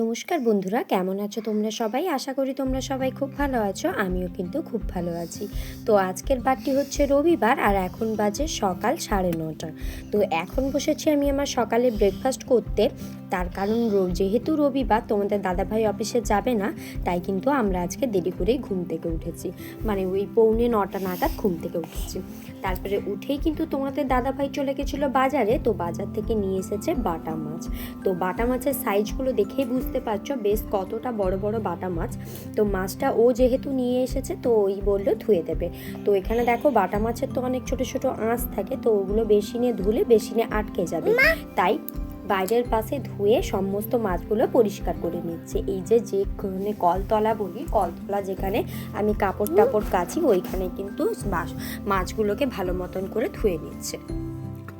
নমস্কার বন্ধুরা, কেমন আছো তোমরা সবাই? আশা করি তোমরা সবাই খুব ভালো আছো, আমিও কিন্তু খুব ভালো আছি। তো আজকের বারটি হচ্ছে রবিবার আর এখন বাজে সকাল সাড়ে নটা। তো এখন বসেছি আমি আমার সকালে ব্রেকফাস্ট করতে। তার কারণ যেহেতু রবিবার তোমাদের দাদাভাই অফিসে যাবে না তাই কিন্তু আমরা আজকে দেরি করেই ঘুম থেকে উঠেছি। মানে ওই পৌনে নটা নাগাদ ঘুম থেকে উঠেছি। তারপরে উঠেই কিন্তু তোমাদের দাদাভাই চলে গেছিল বাজারে তো বাজার থেকে নিয়ে এসেছে বাটা মাছ। তো বাটা মাছের সাইজগুলো দেখেই বুঝতে পারছ বেশ কতটা বড় বড় বাটা মাছ। তো মাছটা ও যেহেতু নিয়ে এসেছে তো ওই বলল ধুয়ে দেবে। তো এখানে দেখো বাটা মাছের তো অনেক ছোট ছোট আঁশ থাকে তো ওগুলো বেসিনে ধুলে বেসিনে আটকে যাবে। তাই বাইরের পাশে ধুয়ে সমস্ত মাছগুলো পরিষ্কার করে নিচ্ছে। এই যে যেখানে কলতলা বলি, কলতলা যেখানে আমি কাপড় টাপড় কাচি, ওইখানে কিন্তু মাছ- মাছগুলোকে ভালো মতন করে ধুয়ে নিচ্ছে।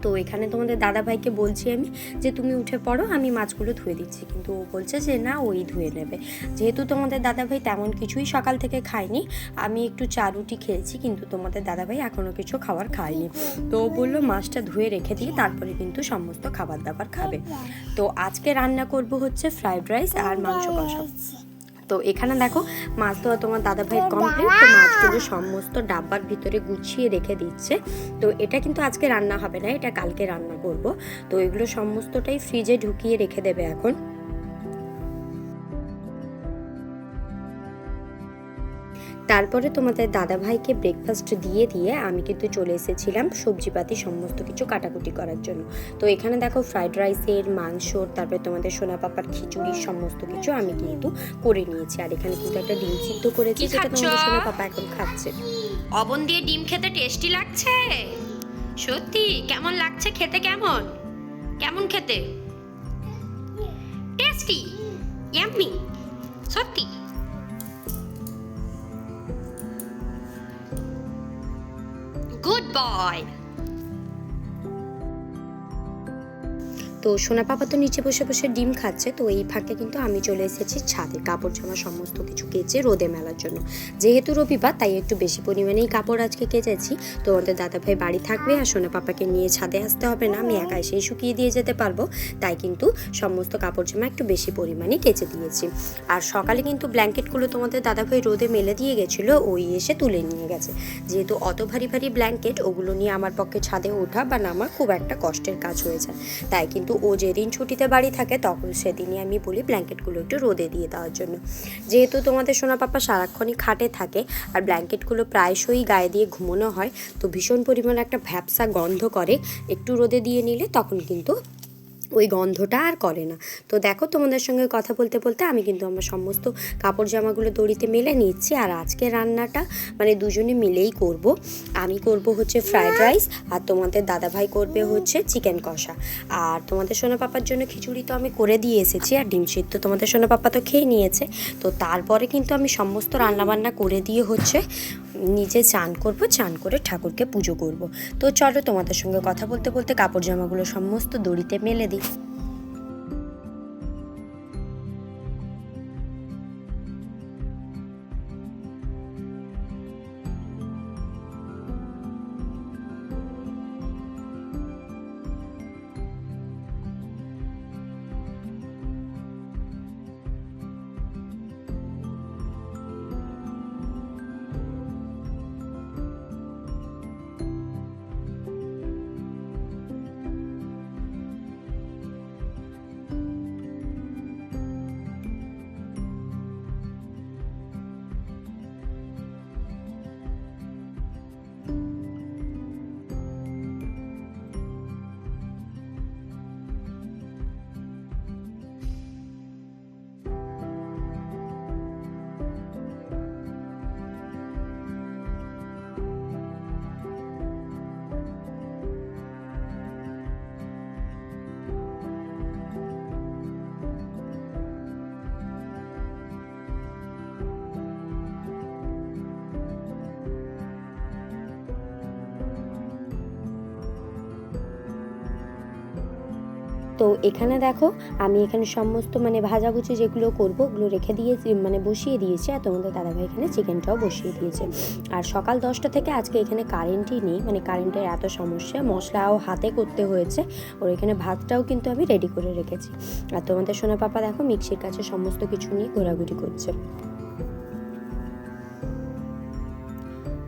তো এখানে তোমাদের দাদা ভাইকে বলছি আমি যে তুমি উঠে পড়ো, আমি মাছগুলো ধুয়ে দিচ্ছি। কিন্তু ও বলছে যে না, ওই ধুয়ে নেবে। যেহেতু তোমাদের দাদা ভাই তেমন কিছুই সকাল থেকে খায়নি, আমি একটু চা রুটি খেয়েছি, কিন্তু তোমাদের দাদা ভাই এখনও কিছু খাবার খায়নি। তো ও বলল, মাছটা ধুয়ে রেখে দিয়ে তারপরে কিন্তু সমস্ত খাবার দাবার খাবে। তো আজকে রান্না করব হচ্ছে ফ্রাইড রাইস আর মাংস কষা। তো এখানে দেখো মাছ ধোয়া তোমার দাদা ভাই কমপ্লিট তো মাছগুলো সমস্ত ডাব্বার ভিতরে গুছিয়ে রেখে দিচ্ছে। তো এটা কিন্তু আজকে রান্না হবে না এটা কালকে রান্না করব। তো এগুলো সমস্তটাই ফ্রিজে ঢুকিয়ে রেখে দেবে এখন। তারপরে তোমাদের দাদা ভাইকে ব্রেকফাস্ট দিয়ে দিয়ে আমি কিন্তু চলে এসেছিলাম সবজিপাতি সমস্ত কিছু কাটাকুটি করার জন্য। তো এখানে দেখো ফ্রাইড রাইসের মাংসর তারপরে তোমাদের সোনা পাপার খিচুড়ি সমস্ত কিছু আমি কিন্তু করে নিয়েছি। আর এখানে কিন্তু একটা ডিম সিদ্ধ করেছি যেটা তোমাদের সোনা পাপা এখন খাচ্ছে। অবন দিয়ে ডিম খেতে টেস্টি লাগছে? সত্যি কেমন লাগছে খেতে কেমন? কেমন খেতে? টেস্টি ইয়াম্মি সত্যি। গুড তো সোনা পাপা তো নিচে বসে বসে ডিম খাচ্ছে, তো এই ফাঁকে কিন্তু আমি চলে এসেছি ছাদে কাপড় জামা সমস্ত কিছু কেচে রোদে মেলার জন্য। যেহেতু রবিবার, তাই একটু বেশি পরিমাণেই কাপড় আজকে কেচেছি। তো আমাদের দাদাভাই বাড়ি থাকবে আর সোনা পাপাকে নিয়ে ছাদে আসতে হবে না, আমি একা এসেই শুকিয়ে দিয়ে যেতে পারব। তাই কিন্তু সমস্ত কাপড় জামা একটু বেশি পরিমাণে কেচে দিয়েছি। আর সকালে কিন্তু ব্ল্যাঙ্কেটগুলো তোমাদের দাদাভাই রোদে মেলে দিয়ে গেছিল, ওই এসে তুলে নিয়ে গেছে। যেহেতু অত ভারী ভারী ব্ল্যাঙ্কেট, ওগুলো নিয়ে আমার পক্ষে ছাদে ওঠা বা নামা খুব একটা কষ্টের কাজ হয়ে যায়। তাই কিন্তু ও যেদিন ছুটিতে বাড়ি থাকে তখন সেদিনই আমি বলি ব্ল্যাঙ্কেটগুলো একটু রোদে দিয়ে দেওয়ার জন্য। যেহেতু তোমাদের সোনা পাপা সারাক্ষণই খাটে থাকে আর ব্ল্যাঙ্কেটগুলো প্রায়শই গায়ে দিয়ে ঘুমোনো হয়, তো ভীষণ পরিমাণে একটা ভ্যাপসা গন্ধ করে। একটু রোদে দিয়ে নিলে তখন কিন্তু ওই গন্ধটা আর করে না। তো দেখো তোমাদের সঙ্গে কথা বলতে বলতে আমি কিন্তু আমার সমস্ত কাপড় জামাগুলো দড়িতে মেলে নিচ্ছি আর আজকে রান্নাটা মানে দুজনে মিলেই করব। আমি করব হচ্ছে ফ্রায়েড রাইস আর তোমাদের দাদাভাই করবে হচ্ছে চিকেন কষা। আর তোমাদের সোনা পাপার জন্য খিচুড়ি তো আমি করে দিয়ে এসেছি আর ডিম সিদ্ধ তোমাদের সোনা পাপা তো খেয়ে নিয়েছে। তো তারপরে কিন্তু আমি সমস্ত রান্নাবান্না করে দিয়ে হচ্ছে নিজে চান করব, চান করে ঠাকুরকে পুজো করব। তো চলো তোমাদের সঙ্গে কথা বলতে বলতে কাপড় জামাগুলো সমস্ত দড়িতে মেলে দিই। তো এখানে দেখো, আমি এখানে সমস্ত মানে ভাজাভুজি যেগুলো করব, ওগুলো রেখে দিয়েছি মানে বসিয়ে দিয়েছি, আর তোমাদের দাদাভাই এখানে চিকেনটাও বসিয়ে দিয়েছে। আর সকাল দশটা থেকে আজকে এখানে কারেন্টই নেই মানে কারেন্টের এত সমস্যা, মশলাও হাতে করতে হয়েছে, ওর এখানে ভাতটাও কিন্তু আমি রেডি করে রেখেছি। আর তোমাদের সোনা পাপা দেখো, মিক্সির কাছে সমস্ত কিছু নিয়ে ঘোরাঘুরি করছে।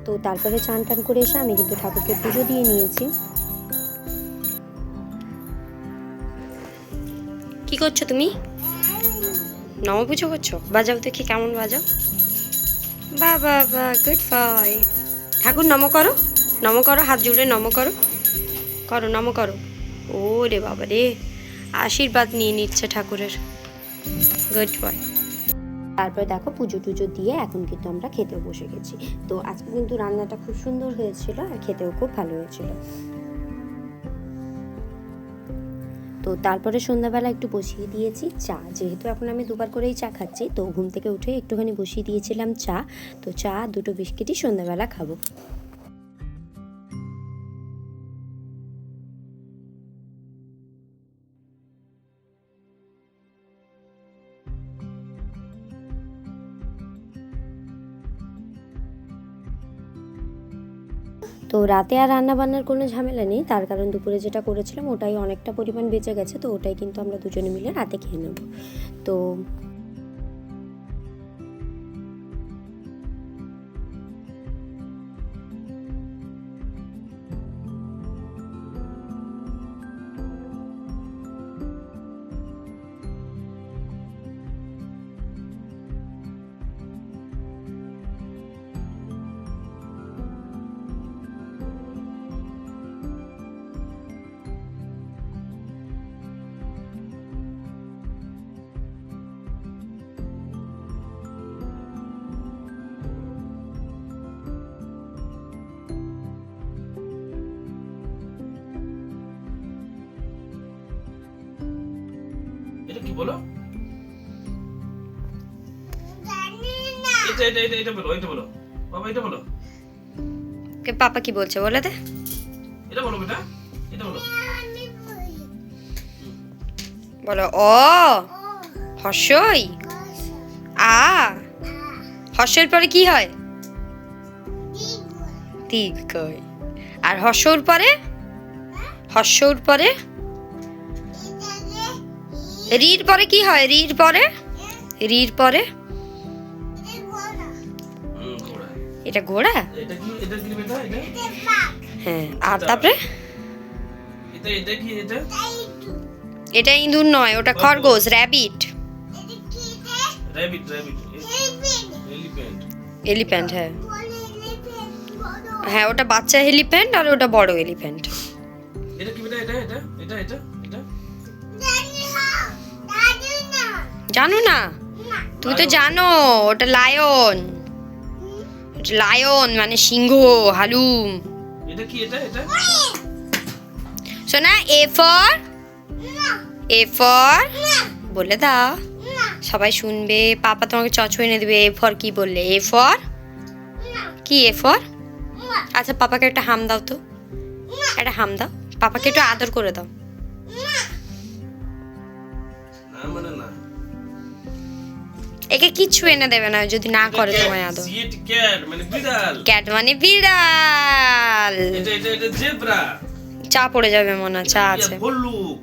তো তারপরে চান টান করে এসে আমি কিন্তু ঠাকুরকে পুজো দিয়ে নিয়েছি। কি করছ তুমি? নম পুজো করছ? বাজাও দেখি কেমন বাজাও। বা বা বা গুড বয় ঠাকুর নম করো। নম করো হাত জুড়ে নম করো। করো নম করো। ও রে বাবা রে আশীর্বাদ নিয়ে নিচ্ছে ঠাকুরের। গুড বয় তারপরে দেখো পুজো টুজো দিয়ে এখন কিন্তু আমরা খেতেও বসে গেছি। তো আজকে কিন্তু রান্নাটা খুব সুন্দর হয়েছিল আর খেতেও খুব ভালো হয়েছিল। তো তারপরে সন্ধ্যাবেলা একটু বসিয়ে দিয়েছি চা। যেহেতু এখন আমি দুবার করেই চা খাচ্ছি, তো ঘুম থেকে উঠে একটুখানি বসিয়ে দিয়েছিলাম চা। তো চা, দুটো বিস্কিটই সন্ধ্যাবেলা খাব। রাতে আর রান্না বান্নার কোনো ঝামেলা নেই। তার কারণ দুপুরে যেটা করেছিলাম, ওটাই অনেকটা পরিমাণ বেঁচে গেছে, তো ওটাই কিন্তু আমরা দুজনে মিলে রাতে খেয়ে নেব। তো বলো। এটা এটা এটা এটা বলো এটা বলো। বাবা এটা বলো। কে পাপা কি বলছে বলে দে। এটা বলো বেটা এটা বলো। বলো। ও হর্ষই? আ হর্ষের পরে কি হয়? দীর্ঘই আর হর্ষর পরে? হর্ষর পরে? রির পরে কি হয়? রির পরে? রির পরে? এটা ঘোড়া? হ্যাঁ আর তারপরে? এটা ইঁদুর নয় ওটা খরগোশ র্যাবিট এলিফ্যান্ট হ্যাঁ। হ্যাঁ ওটা বাচ্চা এলিফ্যান্ট আর ওটা বড় এলিফ্যান্ট এটা কি এটা এটা এটা এটা? জানো না? তুমি তো জানো ওটা লায়ন লায়ন মানে সিংহ হালুম। এটা কি এটা এটা? শোনা এ ফর এ ফর বলে দাও। সবাই শুনবে পাপা তোমাকে চচো এনে দেবে এ ফর কি বললে? এ ফর কি এ ফর আচ্ছা পাপাকে একটা হাম দাও তো। একটা হাম দাও। পাপাকে একটু আদর করে দাও। না মানে না। একে কিচ্ছু এনে দেবে না যদি না করে তোমায় আদর ক্যাট মানে বিড়াল। মানে বিড়াল। এটা এটা এটা জেব্রা চা পড়ে যাবে মনে হয় চা আছে। ভল্লুক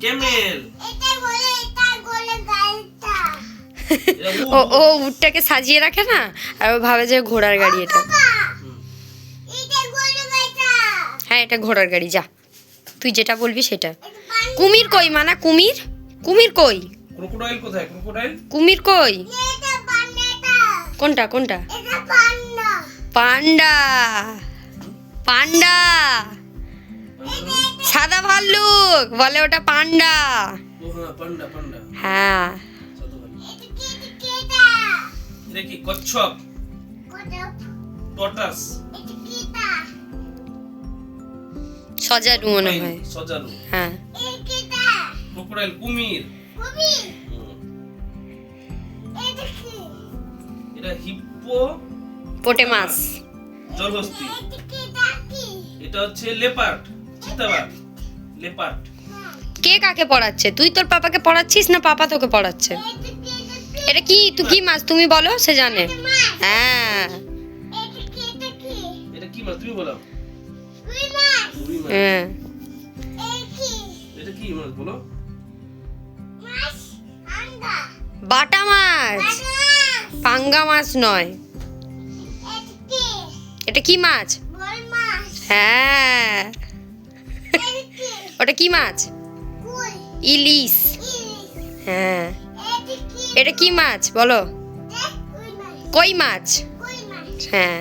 ক্যামেল। এটা ও ও উটটাকে সাজিয়ে রাখে না? আর ও ভাবে যে ঘোড়ার গাড়ি এটা। হ্যাঁ এটা ঘোড়ার গাড়ি যা। তুই যেটা বলবি সেটা। কুমির কই মানা? কুমির? কুমির কই? ক্রোকোডাইল কোথায়? ক্রোকোডাইল কুমির কই? কোনটা কোনটা? পান্ডা। পান্ডা। সাদা ভাল্লুক। বলে ওটা পান্ডা। হ্যাঁ পান্ডা পান্ডা। হ্যাঁ। কচ্ছপ? টটাস সজারু মনে হয়। সজারু। হ্যাঁ। কুমির। এটা হিপ্পো পোটে মাছ। জলহস্তি। এটা হচ্ছে লেপার্ড চিতাবাঘ। লেপার্ড কে কাকে পড়াচ্ছে? তুই তোর পাপাকে পড়াচ্ছিস না পাপা তোকে পড়াচ্ছে? এটা কি? তুই কি মাছ? তুমি বলো সে জানে। হ্যাঁ। এটা কি মাছ? তুমি বলো। হ্যাঁ। এটা কি মাছ বলো? বাটা মাছ? পাঙ্গা মাছ নয়। এটা কি মাছ? হ্যাঁ। ওটা কি মাছ? ইলিশ। হ্যাঁ। এটা কি মাছ? বলো। কই মাছ? হ্যাঁ।